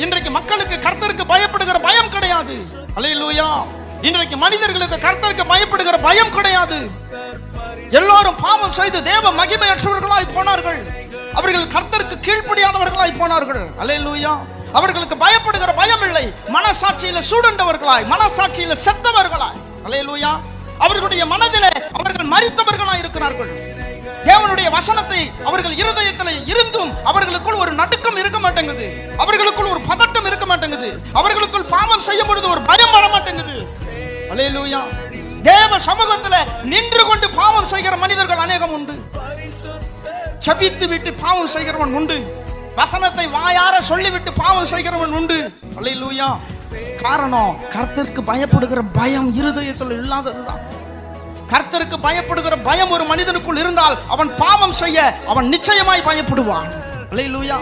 இன்றைக்கு மக்களுக்கு கர்த்தருக்கு பயப்படுகிற பயம் கிடையாது. அல்லேலூயா. இன்றைக்கு மனிதர்களுக்கு கர்த்தருக்கு பயப்படுகிற பயம் கிடையாது. எல்லாரும் பாவம் செய்து தேவ மகிமையற்றவர்களாய் போனார்கள். அவர்கள் கர்த்தருக்கு கீழ்ப்படியாதவர்களாய் போனார்கள். அல்லேலூயா. அவர்களுக்கு பயப்படுகிற பயம் இல்லை. மனசாட்சியில சூடண்டவர்களாய் மனசாட்சியில செத்தவர்களாய். அல்லேலூயா. அவர்களுடைய மனதிலே அவர்கள் மறித்தவர்களாய் இருக்கிறார்கள். தேவனுடைய வசனத்தை அவர்கள் இருதயத்தில் அவர்களுக்குள் ஒரு நடுக்கம் இருக்க மாட்டேங்குது. அவர்களுக்குள் ஒரு பதட்டம் இருக்க மாட்டேங்குது. அவர்களுக்குள் பாவம் செய்யும் பொழுது ஒரு பயம் வர மாட்டேங்குது. அல்லேலூயா தேவ சமூகத்துல நின்று கொண்டு பாவம் செய்கிற மனிதர்கள் அநேகம் உண்டு. சபித்து விட்டு பாவம் செய்கிறவன் உண்டு. வசனத்தை வாயார சொல்லிவிட்டு பாவம் செய்கிறவன் உண்டு. அல்லேலூயா காரணம் கருத்திற்கு பயப்படுகிற பயம் இருதயத்தில் இல்லாததுதான். கர்த்தருக்கு பயப்படுகிற பயம் ஒரு மனிதனுக்குள் இருந்தால் அவன் பாவம் செய்ய அவன் நிச்சயமாய் பயப்படுவான். லூயா